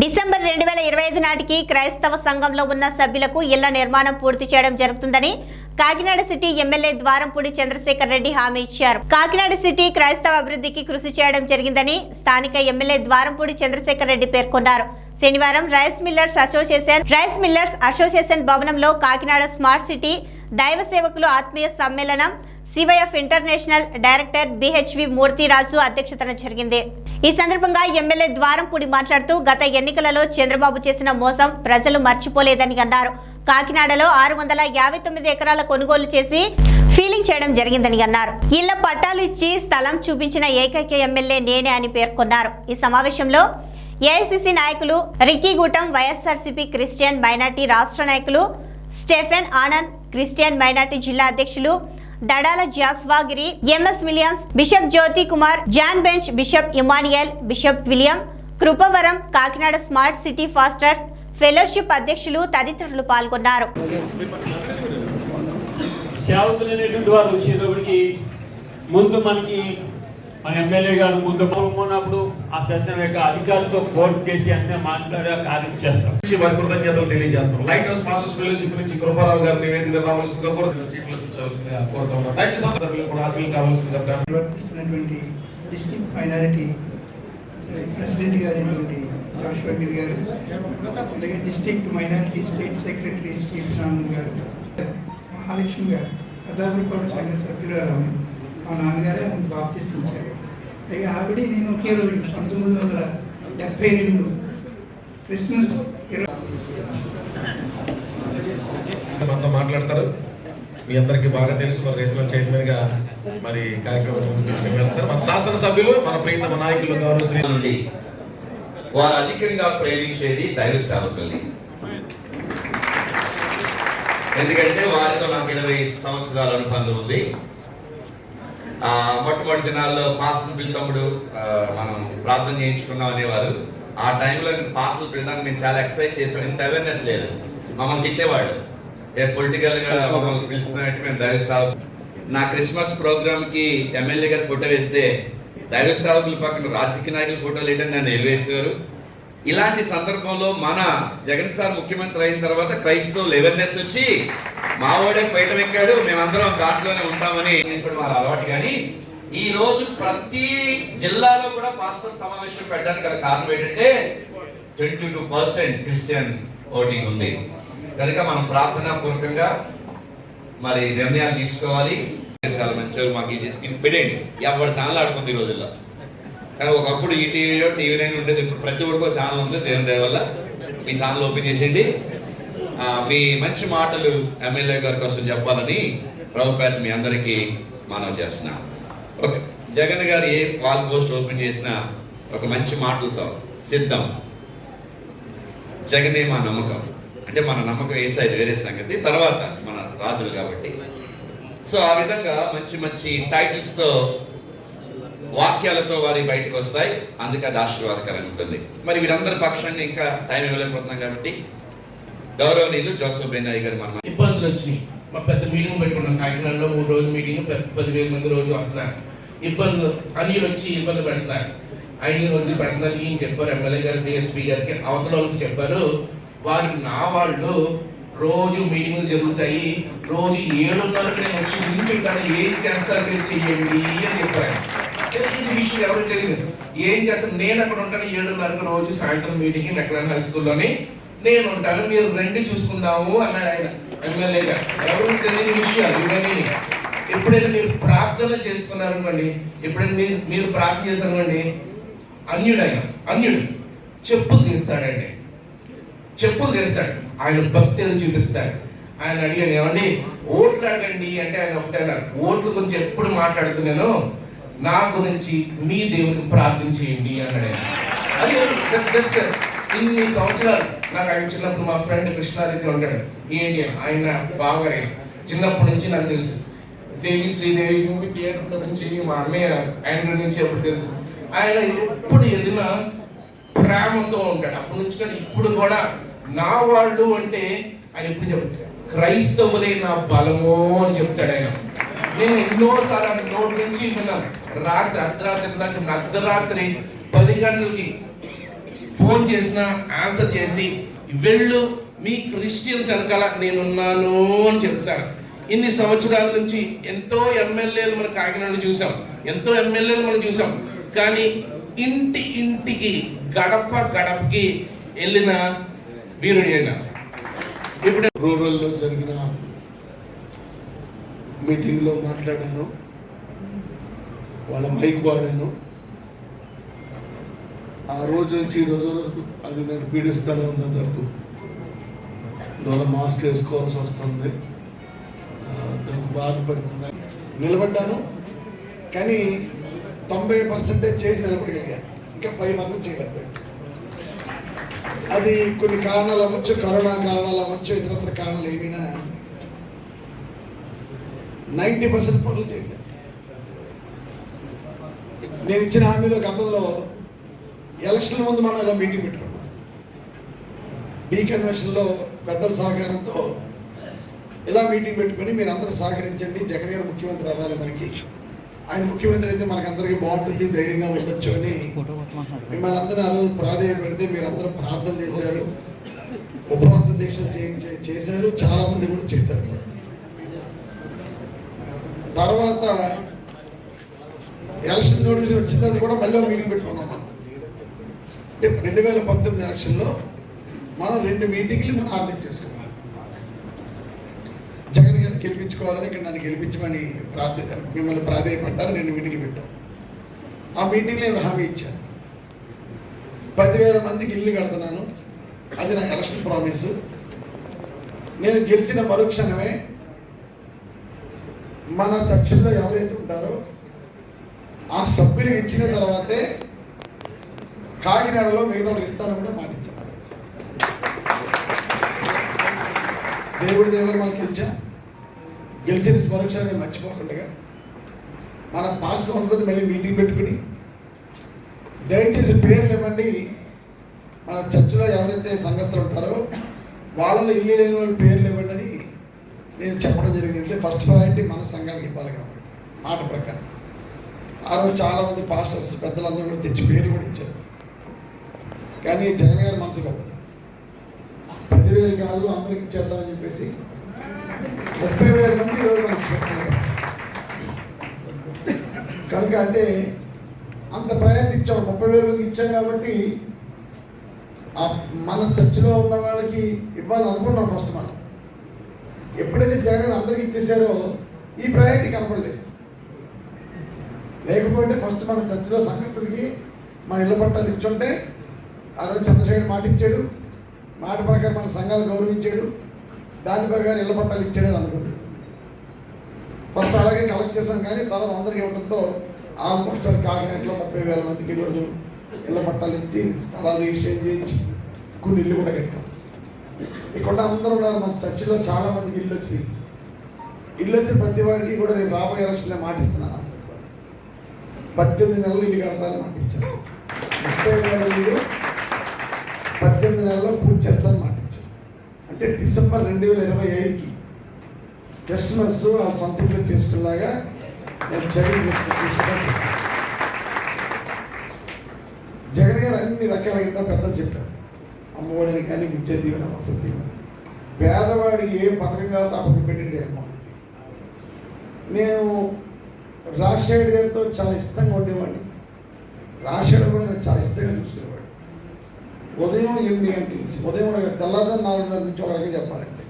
December రెండు వేల ఇరవై ఐదు నాటికి క్రైస్తవ సంఘంలో ఉన్న సభ్యులకు ఇళ్ళ నిర్మాణం పూర్తి చేయడం జరుగుతుందని కాకినాడ సిటీ ఎమ్మెల్యే ద్వారంపూడి చంద్రశేఖర్ రెడ్డి హామీ ఇచ్చారు. కాకినాడ సిటీ క్రైస్తవ అభివృద్ధికి కృషి చేయడం జరిగిందని స్థానిక ఎమ్మెల్యే ద్వారంపూడి చంద్రశేఖర్ రెడ్డి పేర్కొన్నారు. శనివారం rice millers association rice millers association భవనంలో కాకినాడ స్మార్ట్ సిటీ దైవ సేవకులు ఆత్మీయ సమ్మేళనం CYF international director BHV Murthyraju అధ్యక్షతన జరిగింది. ఈ సందర్భంగా ఎమ్మెల్యే ద్వారంపూడి మాట్లాడుతూ గత ఎన్నికలలో చంద్రబాబు చేసిన మోసం ప్రజలు మర్చిపోలేదని అన్నారు. కాకినాడలో ఆరు వందల యాభై తొమ్మిది ఎకరాల కొనుగోలు చేసి ఫీలింగ్ చేయడం జరిగిందని అన్నారు. ఇళ్ళ పట్టాలు ఇచ్చి స్థలం చూపించిన ఏకైక ఎమ్మెల్యే నేనే అని పేర్కొన్నారు. ఈ సమావేశంలో ఏఐసిసి నాయకులు రిక్కీగూటం వైఎస్ఆర్సీపీ క్రిస్టియన్ మైనార్టీ రాష్ట్ర నాయకులు స్టెఫెన్ ఆనంద్ క్రిస్టియన్ మైనార్టీ జిల్లా అధ్యక్షులు Dadala జాస్వాగిరి MS Williams bishop Jyothi Kumar John bench bishop Emmanuel bishop William Kripavaram Kakinada smart city pastors fellowship అధ్యక్షులు తదితరులు పాల్గొన్నారు. వారు వచ్చేటప్పటికి ముందు మనకి మన ఎమ్మెల్యే గారు ముందు ఉన్నప్పుడు ఆ సెషన్ యొక్క అధికారులతో కోర్టు చేసి అన్నీ మాట్లాడే కార్యం చేస్తాం. కృతజ్ఞతలు తెలియజేస్తాం. లైట్ హౌస్ మాస్టర్స్ ఫెలోషిప్ నుంచి కృపారావు గారిని వేదిక రావాల్సిందిగా కోరుతున్నాం. దయచేసి సభ్యులు కూడా కావాల్సిందిగా డిస్ట్రిక్ట్ మైనారిటీ ప్రెసిడెంట్ గారు అలాగే district minority state secretary Anand గారు మహాలక్ష్మి గారు పెద్దాపురకోట సంఘ సభ్యురాలు మా నాన్నగారే ముందు బాప్తిస్తుంచారు. అలాగే ఆవిడ నేను ఒకే రోజు పంతొమ్మిది వందల డెబ్బై రెండు క్రిస్మస్ ఇరవై మాట్లాడతారు. మీ అందరికీ బాగా తెలుసు మరి రేసులో చైర్మన్గా మరి కార్యక్రమం ముందుకు వెళ్తారు. మన శాసనసభ్యులు మన ప్రియతమ నాయకులు గౌరవ వారు అధికంగా ప్రేమించేది దైవ సేవకుల్ని. ఎందుకంటే వారితో నాకు ఇరవై సంవత్సరాల అనుబంధం ఉంది. మొట్టమొదటి దినాల్లో పాస్టర్ పిల్ తమ్ముడు మనం ప్రార్థన చేయించుకున్నాం అనేవారు. ఆ టైంలో పాస్టర్ పిల్లడానికి నేను చాలా ఎక్సైజ్ చేశాను. ఇంత అవేర్నెస్ లేదు. మమ్మల్ని తిట్టేవాళ్ళు ఏ పొలిటికల్గా మమ్మల్ని పిలుస్తున్నట్టు మేము దైవ సేవ నా క్రిస్మస్ ప్రోగ్రామ్కి ఎమ్మెల్యే గారి ఫోటో వేస్తే దైవ సేవకుల పక్కన రాజకీయ నాయకుల ఫోటోలు ఏంటని నన్ను ఎలివేసేవారు ఇలాంటి సందర్భంలో మన జగన్ సార్ ముఖ్యమంత్రి అయిన తర్వాత క్రైస్తవులు అవేర్నెస్ వచ్చి మావాడే పైట ఎక్కాడు మేమందరం దాంట్లోనే ఉంటామని వాళ్ళ అలవాటు. కానీ ఈ రోజు ప్రతి జిల్లాలో కూడా పాస్టర్ సమావేశం పెట్టడానికి కారణం ఏంటంటే twenty two percent Christian voting ఉంది. కనుక మనం ప్రార్థనా పూర్వకంగా మరి నిర్ణయాలు తీసుకోవాలి. చాలా మంచిగా మాకు ఇది. ఇది ఎవరి ఛానల్ ఆడుకుంది ఈ రోజుల్లో? కానీ ఒకప్పుడు ఈ టీవీలో టీవీ నైన్ ఉండేది. ఇప్పుడు ప్రతి ఒక్కడికో ఛానల్ ఉంది దేని వల్ల? మీ ఛానల్ ఓపెన్ చేసేయండి. మీ మంచి మాటలు ఎమ్మెల్యే గారి కోసం చెప్పాలని ప్రభుపేట మీ అందరికీ మనవి చేస్తున్నా. ఓకే. జగన్ గారు ఏ వాల్ పోస్ట్ ఓపెన్ చేసినా ఒక మంచి మాటలతో సిద్ధం. జగనే మా నమ్మకం. అంటే మన నమ్మకం వేసేది వేరే సంగతి తర్వాత మన రాజులు కాబట్టి. సో ఆ విధంగా మంచి మంచి టైటిల్స్తో వాక్యాలతో వారి బయటకు వస్తాయి. అందుకే అది ఆశీర్వాదకరంగా ఉంటుంది. మరి వీరందరి పక్షాన్ని ఇంకా టైం ఇవ్వలేకపోతున్నాం కాబట్టి గౌరవనీయులు జోసఫ్ బెన్నాయి గారు మన ఇబ్బందులు వచ్చినాయి. మా పెద్ద మీటింగ్ పెట్టుకున్నాం. కాకినాడలో మూడు రోజుల మీటింగ్ పెద్ద పదివేల మంది రోజు వస్తున్నారు. ఇబ్బందులు అన్యులు వచ్చి ఇబ్బంది పెడుతున్నారు. ఐదు రోజులు పెడుతున్నారు. ఈయన చెప్పారు ఎమ్మెల్యే గారు డిఎస్పీ గారికి అవతల వాళ్ళకి చెప్పారు. వారు నా వాళ్ళు రోజు మీటింగ్లు జరుగుతాయి. రోజు ఏడున్నరకు నేను వచ్చి నిల్చుంటాను ఏం చేస్తారు మీరు చెయ్యండి అని చెప్పారు. విషయం ఎవరు తెలియదు. ఏం చేస్తాను నేను అక్కడ ఉంటాను ఏడున్నరకు రోజు సాయంత్రం మీటింగ్ ఎక్కడ హై స్కూల్లోని నేను ఉంటాను మీరు రెండు చూసుకుందాము అన్నాడు ఆయన ఎమ్మెల్యే గారు. ఎవరు తెలియని విషయాలు ఇవన్నీ. ఎప్పుడైనా మీరు ప్రార్థన చేసుకున్నారు అనుకోండి ఎప్పుడైనా మీరు మీరు ప్రార్థన చేశారు అనుకోండి అన్యుడు ఆయన అన్యుడు చెప్పులు తీస్తాడండి. చెప్పులు తెస్తాడు ఆయన భక్తిని చూపిస్తాడు. ఆయన అడిగాను ఏమండి ఓట్లు అడగండి. అంటే ఆయన ఒకటే అన్నారు ఓట్ల గురించి ఎప్పుడు మాట్లాడుతున్నాను నా గురించి మీ దేవునికి ప్రార్థన చేయండి అన్నాడు అది that- ఇన్ని సంవత్సరాలు నాకు ఆయన చిన్నప్పుడు మా ఫ్రెండ్ కృష్ణారెడ్డి ఉంటాడు ఏంటి ఆయన బాగా చిన్నప్పటి నుంచి నాకు తెలుసు. దేవి శ్రీదేవి మూవీ థియేటర్ల నుంచి మా అన్నయ్య ఆయన నుంచి ఎప్పుడు తెలుసు? ఆయన ఎప్పుడు వెళ్ళినా ప్రేమతో ఉంటాడు. అప్పటి నుంచి కానీ ఇప్పుడు కూడా నా వాళ్ళు అంటే ఆయన ఎప్పుడు చెప్తాడు? క్రైస్తవులే నా బలము అని చెప్తాడు ఆయన. నేను ఎన్నోసార్లు ఆయన నోటి నుంచి విన్నాను. రాత్రి అర్ధరాత్రి దాకా అర్ధరాత్రి పది గంటలకి ఫోన్ చేసినా ఆన్సర్ చేసి వెళ్ళు మీ క్రిస్టియన్స్ వెనకాల నేనున్నాను అని చెప్తాను ఇన్ని సంవత్సరాల నుంచి ఎంతో ఎమ్మెల్యేలు మన కాకినాడలో చూసాం. ఎంతో ఎమ్మెల్యేలు మనం చూసాం. కానీ ఇంటి ఇంటికి గడప గడపకి వెళ్ళిన వీరుడి అయినా. ఇప్పుడు రూరల్లో జరిగిన మీటింగ్లో మాట్లాడాను. వాళ్ళ మైక్ వాడాను. ఆ రోజు నుంచి ఈ రోజు అది నేను పీడిస్తూనే ఉంది అందరకు ఇవాళ మాస్క్ వేసుకోవాల్సి వస్తుంది. నాకు బాధపడుతుంది నిలబడ్డాను. కానీ తొంభై పర్సెంటేజ్ చేసి నిలబడగలిగాను ఇంకా పది పర్సెంట్ చేయలేకపోయాను. అది కొన్ని కారణాలు అవ్వచ్చు కరోనా కారణాలు అవ్వచ్చు ఇతరత్ర కారణాలు ఏమైనా నైంటీ పర్సెంట్ పనులు చేశాను నేను ఇచ్చిన హామీలో గతంలో ఎలక్షన్ ముందు మనం ఇలా మీటింగ్ పెట్టుకున్నాం డీ కన్వెన్షన్లో పెద్దల సహకారంతో ఇలా మీటింగ్ పెట్టుకొని మీరు అందరూ సహకరించండి. జగన్ గారు ముఖ్యమంత్రి అవ్వాలి మనకి. ఆయన ముఖ్యమంత్రి అయితే మనకు అందరికి బాగుంటుంది ధైర్యంగా ఉండొచ్చు అని మిమ్మల్ని అందరూ ఆ రోజు ప్రాధాన్యపెడితే మీరందరూ ప్రార్థన చేశారు ఉపవాస దీక్షలు చేశారు చాలా మంది కూడా చేశారు. తర్వాత ఎలక్షన్ నోటీస్ వచ్చిన తర్వాత కూడా మళ్ళీ మీటింగ్ పెట్టుకున్నాం మనం. అంటే రెండు వేల పంతొమ్మిది ఎలక్షన్లో మనం రెండు మీటింగ్లు మనం ఆర్డర్ చేసుకున్నాం. గెలిపించుకోవాలని ఇక్కడ నన్ను గెలిపించమని ప్రార్థ మిమ్మల్ని ప్రాధాన్యపడ్డారు రెండు మీటింగ్లు పెట్టాను. ఆ మీటింగ్లో నేను హామీ ఇచ్చాను పదివేల మందికి ఇల్లు కడుతున్నాను. అది నా ఎలక్షన్ ప్రామిస్. నేను గెలిచిన మరుక్షణమే మన చర్చల్లో ఎవరైతే ఉంటారో ఆ సభ్యులు ఇచ్చిన తర్వాతే కాకినాడలో మిగతా ఇస్తాను కూడా మాటించారు దేవుడి దేవుడు మనకి గెలిచా గెలిచిన మరొకసారి మర్చిపోకుండా మన పాస్టర్ అందరిని మళ్ళీ మీటింగ్ పెట్టుకుని దయచేసి పేర్లు ఇవ్వండి. మన చర్చిలో ఎవరైతే సంఘస్థులు ఉంటారో వాళ్ళలో ఇల్లు లేని వాళ్ళ పేర్లు ఇవ్వండి అని నేను చెప్పడం జరిగింది. ఫస్ట్ ప్రయారిటీ మన సంఘానికి ఇవ్వాలి కాబట్టి. మాట ప్రకారం. ఆ రోజు చాలా మంది పాస్టర్స్ పెద్దలందరూ కూడా తెచ్చి పేర్లు కూడా ఇచ్చారు. కానీ జగన్ గారి మనసు గొప్పది. పదివేలు కాదు అందరికి ఇచ్చేద్దామని చెప్పేసి ముప్పై వేల మంది ఈరోజు మనకు చెప్పారు కనుక అంటే అంత ప్రయారిటీ ఇచ్చాం ముప్పై వేల మందికి ఇచ్చాం కాబట్టి మన చర్చిలో ఉన్న వాళ్ళకి ఇవ్వాలి అనుకున్నాం ఫస్ట్ మనం ఎప్పుడైతే జగన్ అందరికి ఇచ్చేసారో ఈ ప్రయారిటీ కనపడలేదు. లేకపోతే ఫస్ట్ మన చర్చిలో సంఘస్థులకి మన ఇళ్ళ పట్టాలు ఇచ్చుంటే ఆ రోజు చంద్రశేఖర్ మాట ఇచ్చాడు మాట ప్రకారం మన సంఘాలు గౌరవించాడు. దాని ప్రకారం ఇళ్ళ పట్టాలు ఇచ్చాడని అనుకుంది. ఫస్ట్ అలాగే కలెక్ట్ చేశాం కానీ తర్వాత అందరికి ఇవ్వడంతో ఆల్మోస్ట్ కాకినాడలో ముప్పై వేల మందికి ఈరోజు ఇళ్ళ పట్టాలు ఇచ్చి స్థలాలు ఎక్స్చేంజ్ చేయించి కొన్ని ఇల్లు కూడా కట్టాం. ఇక్కడ అందరూ ఉన్నారు మన చర్చిలో చాలా మందికి ఇల్లు వచ్చింది ఇల్లు వచ్చిన ప్రతి వాడికి కూడా నేను రాబోయే ఎలక్షన్లో మాటిస్తున్నాను. పద్దెనిమిది నెలలు ఇల్లు కడతాను మాటించాను ముప్పై వేల ఇల్లు పద్దెనిమిది నెలల్లో పూర్తి చేస్తాను మాటించాను అంటే డిసెంబర్ రెండు వేల ఇరవై ఐదుకి క్రిస్మస్ వాళ్ళ సొంత ఇల్లు చేసుకునేలాగా నేను జగన్ చెప్పి జగన్ గారు అన్ని రకాల కింద పెద్ద చెప్పారు. అమ్మఒడిని కానీ విద్య దీవెన వసతి దీవెన. పేదవాడికి ఏ పథకం కావాలో ఆ పథకం పెట్టి జగన్మోహన్ నేను రాజశేఖర్ గారితో చాలా ఇష్టంగా ఉండేవాడిని. రాజశేఖర్ కూడా నేను చాలా ఇష్టంగా చూసుకునేవాడు ఉదయం ఎనిమిది గంటల నుంచి ఉదయం ఒక తెల్లవారు నాలుగున్నర నుంచి ఒకరికి చెప్పాలండి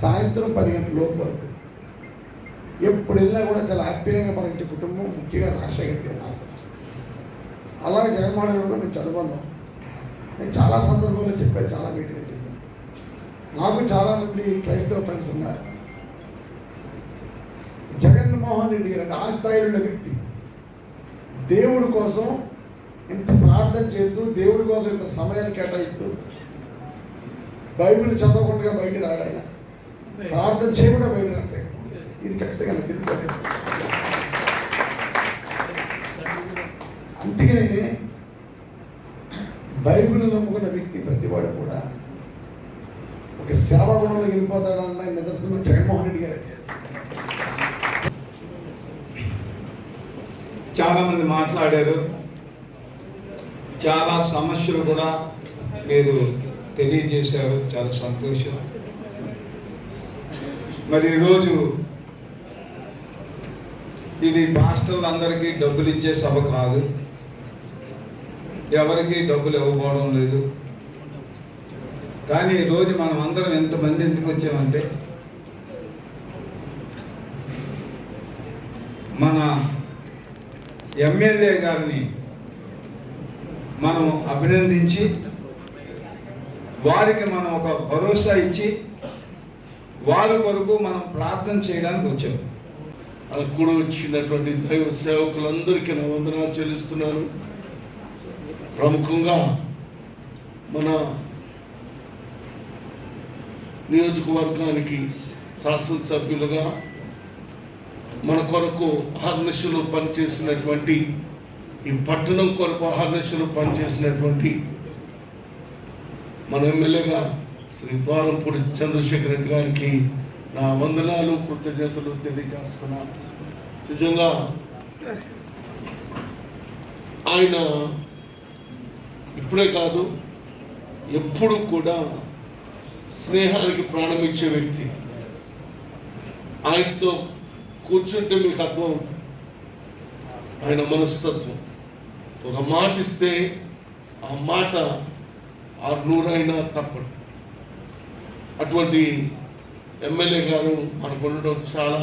సాయంత్రం పది గంటల లోపు వరకు ఎప్పుడు వెళ్ళినా కూడా చాలా హ్యాపీగా మనకి కుటుంబం ముఖ్యంగా రాజశేఖర్ గారు నాకు అలాగే జగన్మోహన్ రెడ్డి కూడా మంచి అనుబంధం నేను చాలా సందర్భాల్లో చెప్పాను చాలా మీటింగ్లు చెప్పాను. నాకు చాలామంది క్రైస్తవ ఫ్రెండ్స్ ఉన్నారు. జగన్మోహన్ రెడ్డి గారు అంటే ఆ స్థాయిలో ఉన్న వ్యక్తి. దేవుడి కోసం ఇంత ప్రార్థన చేస్తూ దేవుడి కోసం ఇంత సమయాన్ని కేటాయిస్తూ బైబిల్ చదవకుండా బయట రాడు ఆయన. ప్రార్థన చేయకుండా బయట రాడతాయి ఇది ఖచ్చితంగా నాకు తెలుసు అందుకనే బైబిల్ నమ్ముకున్న వ్యక్తి ప్రతివాడు కూడా ఒక సేవా గుణంలో వెళ్ళిపోతాడన్న నిదర్శనం జగన్మోహన్ రెడ్డి గారు. చాలా మంది మాట్లాడారు. చాలా సమస్యలు కూడా మీరు తెలియజేశారు. చాలా సంతోషం. మరి ఈరోజు ఇది పాస్టర్లందరికీ డబ్బులు ఇచ్చే సభ కాదు. ఎవరికి డబ్బులు ఇవ్వబోవడం లేదు. కానీ ఈరోజు మనం అందరం ఎంతమంది ఎందుకు వచ్చామంటే మన ఎమ్మెల్యే గారిని మనం అభినందించి వారికి మనం ఒక భరోసా ఇచ్చి వారి కొరకు మనం ప్రార్థన చేయడానికి వచ్చాం. అలా కూడా వచ్చినటువంటి దైవ సేవకులందరికీ నా వందనాలు చెల్లిస్తున్నాను. ప్రముఖంగా మన నియోజకవర్గానికి శాసనసభ్యులుగా మన కొరకు అహర్నిశలు పనిచేసినటువంటి ఈ పట్టణం కొరకు ఆదర్శలు పనిచేసినటువంటి మన ఎమ్మెల్యే గారు శ్రీ ద్వారంపూడి చంద్రశేఖర్ రెడ్డి గారికి నా వందనాలు కృతజ్ఞతలు తెలియజేస్తున్నాను. నిజంగా ఆయన ఇప్పుడే కాదు ఎప్పుడు కూడా స్నేహానికి ప్రాణం ఇచ్చే వ్యక్తి. ఆయనతో కూర్చుంటే మీకు అర్థం అవుతుంది ఆయన మనస్తత్వం. ఒక మాట ఇస్తే ఆ మాట ఆ నూరైనా తప్పడు. అటువంటి ఎమ్మెల్యే గారు మనకు ఉండడం చాలా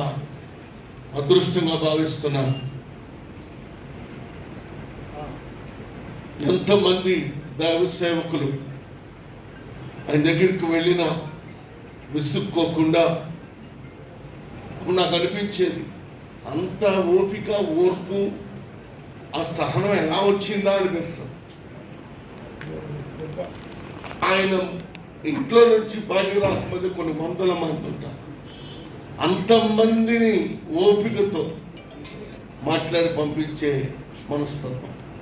అదృష్టంగా భావిస్తున్నాను ఎంతమంది దైవ సేవకులు ఆయన దగ్గరికి వెళ్ళినా విసుక్కోకుండా నాకు అనిపించేది అంత ఓపిక ఓర్పు ఆ సహనం ఎలా వచ్చిందా అనిపిస్తుంది. ఆయన ఇంట్లో నుంచి బయటకు రాకముందు కొన్ని వందల మంది ఉంటారు. అంతమందిని ఓపికతో మాట్లాడి పంపించే మనస్తత్వం.